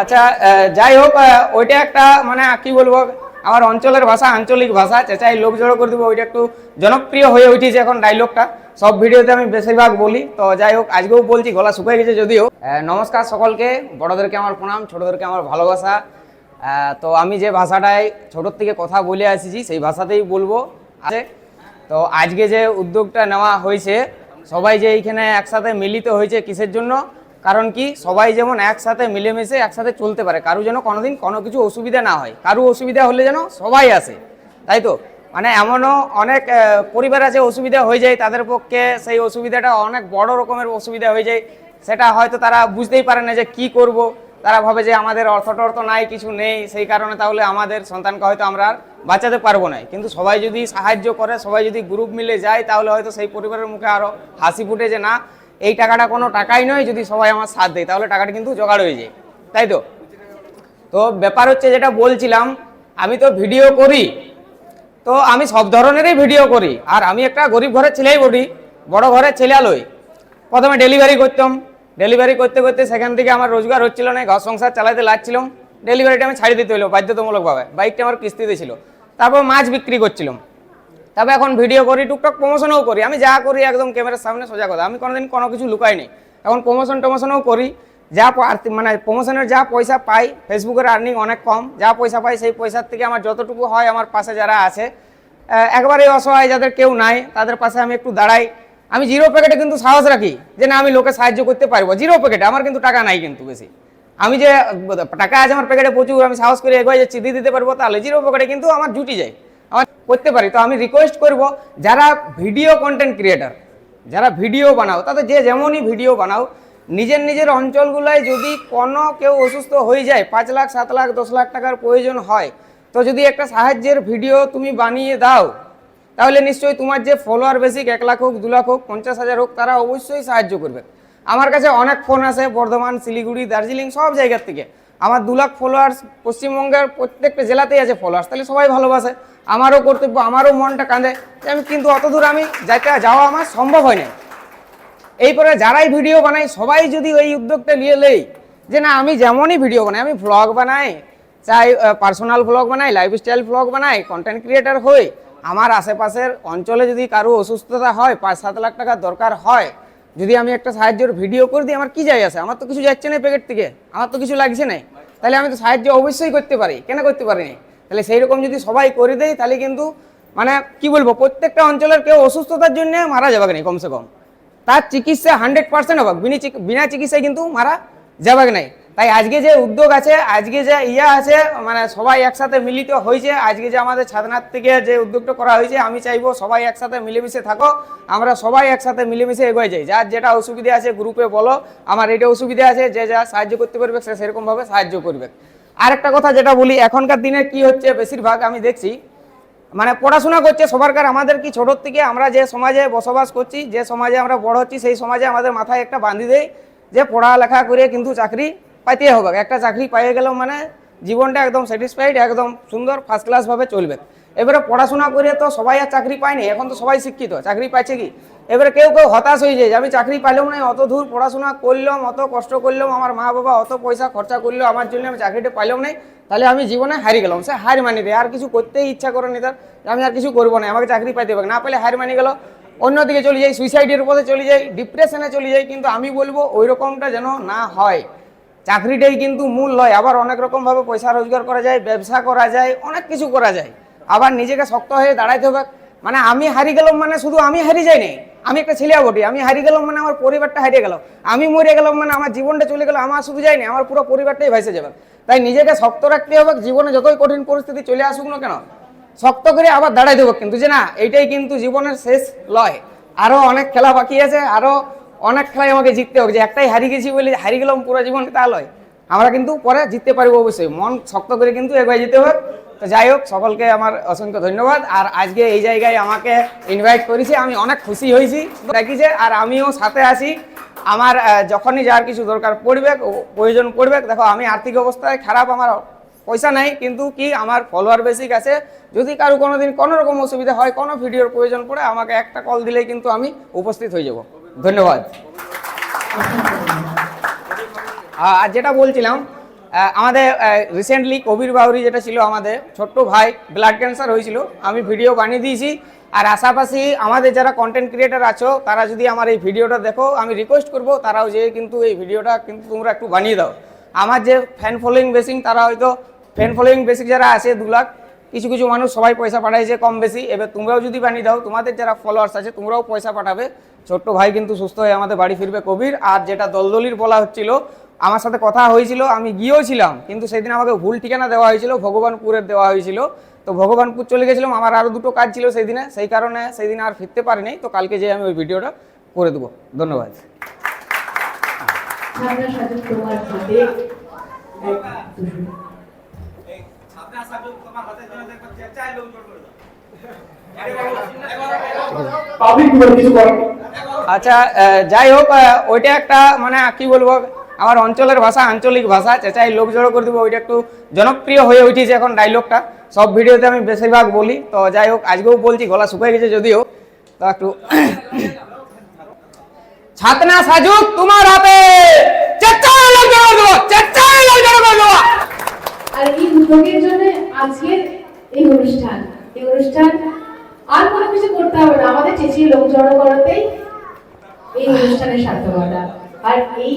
আচ্ছা যাই হোক ওইটা একটা মানে কি বলব, আমার অঞ্চলের ভাষা, আঞ্চলিক ভাষা, চেঁচাই লোক জড়ো করে দেবো, ওইটা একটু জনপ্রিয় হয়ে উঠেছে এখন ডায়লগটা সব ভিডিওতে আমি বেশিরভাগ বলি। তো যাই হোক, আজকেও বলছি, গলা শুকিয়ে গেছে যদিও। নমস্কার সকলকে, বড়দেরকে আমার প্রণাম, ছোটদেরকে আমার ভালোবাসা। তো আমি যে ভাষাটায় ছোটোর থেকে কথা বলে আসছি, সেই ভাষাতেই বলব। আছে? তো আজকে যে উদ্যোগটা নেওয়া হয়েছে, সবাই যে এইখানে একসাথে মিলিত হয়েছে কিসের জন্য? কারণ কি, সবাই যেমন একসাথে মিলেমিশে একসাথে চলতে পারে, কারও যেন কোনোদিন কোনো কিছু অসুবিধা না হয়। কারও অসুবিধা হলে যেন সবাই আসে, তাই তো? মানে এমনও অনেক পরিবার আছে, অসুবিধা হয়ে যায় তাদের পক্ষে, সেই অসুবিধাটা অনেক বড় রকমের অসুবিধা হয়ে যায়। সেটা হয়তো তারা বুঝতেই পারে না যে কি করব। তারা ভাবে যে আমাদের অর্থ টর্থ নাই, কিছু নেই, সেই কারণে তাহলে আমাদের সন্তানকে হয়তো আমরা আর বাঁচাতে পারব না। কিন্তু সবাই যদি সাহায্য করে, সবাই যদি গ্রুপ মিলে যায়, তাহলে হয়তো সেই পরিবারের মুখে আরও হাসি ফুটে যে, না, এই টাকাটা কোনো টাকাই নয় যদি সবাই আমার সাথ দেয়, তাহলে টাকাটা কিন্তু জোগাড় হয়ে যায়। তাই তো? তো ব্যাপার হচ্ছে যেটা বলছিলাম, আমি তো ভিডিও করি। তো আমি সব ধরনেরই ভিডিও করি। আর আমি একটা গরিব ঘরের ছেলেই বলি, বড় ঘরের ছেলে আলোই প্রথমে ডেলিভারি করতাম। ডেলিভারি করতে করতে সেখান থেকে আমার রোজগার হচ্ছিল না, ঘর সংসার চালাতে লাগছিলাম। ডেলিভারিটা আমি ছাড়ি দিতে হলো বাধ্যতামূলকভাবে, বাইকটা আমার কিস্তিতে ছিল। তারপর মাছ বিক্রি করছিলাম। তবে এখন ভিডিও করি, টুকটাক প্রমোশনও করি। আমি যা করি একদম ক্যামেরার সামনে সোজা কথা। আমি কোনোদিন কোনো কিছু লুকাই নেই। এখন প্রমোশন টমোশনও করি। যা মানে প্রমোশনের যা পয়সা পাই ফেসবুকের আর্নিং অনেক কম। যা পয়সা পাই সেই পয়সার থেকে আমার যতটুকু হয় আমার পাশে যারা আছে একবারে অসহায় যাদের কেউ নাই, তাদের পাশে আমি একটু দাঁড়াই। আমি জিরো প্যাকেটে কিন্তু সাহস রাখি যে না, আমি লোকে সাহায্য করতে পারব। জিরো প্যাকেটে, আমার কিন্তু টাকা নাই কিন্তু বেশি। আমি যে, টাকা আছে আমার প্যাকেটে প্রচুর, আমি সাহস করে এগিয়ে যাচ্ছি, দিয়ে দিতে পারব, তাহলে জিরো প্যাকেটে কিন্তু আমার জুটি যায়। আমার করতে পারি। তো আমি রিকোয়েস্ট করব, যারা ভিডিও কন্টেন্ট ক্রিয়েটার যারা ভিডিও বানাও, তাদের যে যেমনই ভিডিও বানাও, নিজের নিজের অঞ্চলগুলোয় যদি কোনো কেউ অসুস্থ হয়ে যায়, পাঁচ লাখ, সাত লাখ, দশ লাখ টাকার প্রয়োজন হয়, তো যদি একটা সাহায্যের ভিডিও তুমি বানিয়ে দাও তাহলে নিশ্চয়ই তোমার যে ফলোয়ার বেসিক এক লাখ হোক, দু লাখ হোক, পঞ্চাশ হাজার হোক, তারা অবশ্যই সাহায্য করবে। আমার কাছে অনেক ফোন আসে বর্ধমান, শিলিগুড়ি, দার্জিলিং, সব জায়গার থেকে। আমার দু লাখ ফলোয়ার্স পশ্চিমবঙ্গের প্রত্যেকটা জেলাতেই আছে ফলোয়ার্স তাহলে সবাই ভালোবাসে। আমারও কর্তব্য, আমারও মনটা কাঁদে আমি কিন্তু অত দূর আমি যাইতে, যাওয়া আমার সম্ভব হয় না এইপরে যারাই ভিডিও বানাই সবাই যদি ওই উদ্যোগটা নিয়ে লেই যে না, আমি যেমনই ভিডিও বানাই, আমি ভ্লগ বানাই, চাই পার্সোনাল ভ্লগ বানাই লাইফস্টাইল ভ্লগ বানাই কন্টেন্ট ক্রিয়েটার হই আমার আশেপাশের অঞ্চলে যদি কারও অসুস্থতা হয়, পাঁচ সাত লাখ টাকার দরকার হয়, যদি আমি একটা সাহায্যের ভিডিও করে দিই, আমার কি যায় আছে আমার তো কিছু যাচ্ছে না প্যাকেট থেকে। আমার তো কিছু লাগছে না তাহলে আমি তো সাহায্য অবশ্যই করতে পারি। কেন করতে পারি না তাহলে সেই রকম যদি সবাই করে দেয়, তাহলে কিন্তু মানে কি বলব, প্রত্যেকটা অঞ্চলের কেউ অসুস্থতার জন্য মারা যাবে না কমসে কম। তার চিকিৎসা হান্ড্রেড পার্সেন্ট হবে বিনা বিনা চিকিৎসায় কিন্তু মারা যাবে নাই। তাই আজকে যে উদ্যোগ আছে, আজকে যে ইয়া আছে মানে সবাই একসাথে মিলিত হয়েছে, আজকে যে আমাদের ছাদনাথ থেকে যে উদ্যোগটা করা হয়েছে, আমি চাইব সবাই একসাথে মিলেমিশে থাকো, আমরা সবাই একসাথে মিলেমিশে এগোয় যাই। যার যেটা অসুবিধা আছে, গ্রুপে বলো, আমার এটা অসুবিধা আছে, যে যা সাহায্য করতে পারবে, সে সেরকমভাবে সাহায্য করবে। আরেকটা কথা যেটা বলি, এখনকার দিনে কি হচ্ছে, বেশিরভাগ আমি দেখছি মানে পড়াশোনা করছে, সবারকার আমাদের কি ছোটোর থেকে আমরা যে সমাজে বসবাস করছি, যে সমাজে আমরা বড় হচ্ছি, সেই সমাজে আমাদের মাথায় একটা বাঁধি দেয়, যে পড়ালেখা করে কিন্তু চাকরি পাইতে হবে। একটা চাকরি পাইয়ে গেলেও মানে জীবনটা একদম স্যাটিসফাইড একদম সুন্দর ফার্স্ট ক্লাসভাবে চলবে। এবারে পড়াশোনা করে তো সবাই আর চাকরি পায়নি, এখন তো সবাই শিক্ষিত। চাকরি পাচ্ছে কি? এবারে কেউ কেউ হতাশ হয়ে যায় আমি চাকরি পাইলাম না অত দূর পড়াশোনা করলাম, অত কষ্ট করলাম, আমার মা বাবা অত পয়সা খরচা করল, আমার জন্য আমি চাকরিটা পাইলাম না তাহলে আমি জীবনে হারিয়ে গেলাম। সে হার মানি দেয় আর কিছু করতেই ইচ্ছা করে নি তার আমি আর কিছু করব না, আমাকে চাকরি পাইতে হবে না। পেলে হার মানি গেল, অন্যদিকে চলে যাই সুইসাইডের পথে চলে যাই ডিপ্রেশনে চলে যাই, কিন্তু আমি বলব ওই রকমটা যেন না হয়। চাকরিটাই কিন্তু মূল নয় আবার অনেক রকমভাবে পয়সা রোজগার করা যায়, ব্যবসা করা যায়, অনেক কিছু করা যায়। আবার নিজেকে শক্ত হয়ে দাঁড়াইতে হবে। মানে আমি হারিয়ে গেলাম মানে শুধু আমি হারিয়ে যাইনি আমি একটা ছেলে বটি, আমি হারিয়ে গেলাম মানে আমার পরিবারটা হারিয়ে গেল। আমি মরে গেলাম মানে আমার জীবনটা চলে গেল, আমার শুধু যায়নি আমার পুরো পরিবারটাই ভেসে যাবে। তাই নিজেকে শক্ত রাখতে হবে, জীবনে যতই কঠিন পরিস্থিতি চলে আসুক না কেন, শক্ত করে আবার দাঁড়াই দেবো কিন্তু যে না, এইটাই কিন্তু জীবনের শেষ লয়। আরও অনেক খেলা বাকি আছে আরও অনেক খেলায় আমাকে জিততে হবে যে একটাই হারিয়ে গেছি বলে হারিয়ে গেলাম পুরো জীবন তা লয়। আমরা কিন্তু পরে জিততে পারব অবশ্যই। মন শক্ত করে কিন্তু এগিয়ে যেতে হবে। তো যাই হোক, সকলকে আমার অসংখ্য ধন্যবাদ। আর আজকে এই জায়গায় আমাকে ইনভাইট করেছে। আমি অনেক খুশি হয়েছি। দেখিছে আর আমিও সাথে আসি আমার যখনই যার কিছু দরকার পড়বে প্রয়োজন পড়বে, দেখো আমি আর্থিক অবস্থায় খারাপ, আমার পয়সা নাই, কিন্তু কি আমার ফলোয়ার বেসিক আছে। যদি কারও কোনো দিন কোনো রকম অসুবিধা হয়, কোনো ভিডিওর প্রয়োজন পড়ে, আমাকে একটা কল দিলেই কিন্তু আমি উপস্থিত হয়ে যাব। ধন্যবাদ। আর যেটা বলছিলাম আমাদের রিসেন্টলি কবির বাউরি যেটা ছিল আমাদের, ছোট্ট ভাই ব্লাড ক্যান্সার হয়েছিল, আমি ভিডিও বানিয়ে দিয়েছি। আর আশাপাশি আমাদের যারা কন্টেন্ট ক্রিয়েটার আছো, তারা যদি আমার এই ভিডিওটা দেখো, আমি রিকোয়েস্ট করব, তারাও যে কিন্তু এই ভিডিওটা কিন্তু তোমরা একটু বানিয়ে দাও। আমার যে ফ্যান ফলোয়িং বেসিং তারা হয়তো ফ্যান ফলোয়িং বেসিক যারা আছে, দু লাখ, কিছু কিছু মানুষ সবাই পয়সা পাঠাইছে কম বেশি, এবার তোমরাও যদি বানিয়ে দাও, তোমাদের যারা ফলোয়ার্স আছে, তোমরাও পয়সা পাঠাবে। ছোট্ট ভাই কিন্তু সুস্থ হয়ে আমাদের বাড়ি ফিরবে কবির। আর যেটা দলদলির বলা হচ্ছিল আমার সাথে কথা হয়েছিল আমি গিয়েও ছিলাম কিন্তু সেদিন আমাকে ভুল ঠিকানা দেওয়া হয়েছিল ভগবানপুরের দেওয়া হয়েছিল। তো ভগবানপুর চলে গেছিলাম আমার আরও দুটো কাজ ছিল সেই দিনে সেই কারণে সেই দিন আর ফিরতে পারিনি। তো কালকে যে আমি ওই ভিডিওটা করে দেবো। ধন্যবাদ। পাবলিক কিছু করার আচ্ছা যাই হোক ওইটা একটা মানে কি বলব, আমার অঞ্চলের ভাষা, আঞ্চলিক ভাষা চেঁচাই লোক জড়ো করে দেবো, ওইটা একটু জনপ্রিয় হয়ে উঠেছে এখন ডাইলগটা সব ভিডিওতে আমি বেশিরভাগ বলি। তো যাই হোক, আজকেও বলছি, গলা শুকিয়ে গেছে যদিও। তো একটু ছাতনা সাজুক তোমার হাতে! আর আর কোনো কিছু করতে হবে না। আমাদের চেঁচিয়ে লোক জড়ো করাতেই এই অনুষ্ঠানের সার্থকতা। আর এই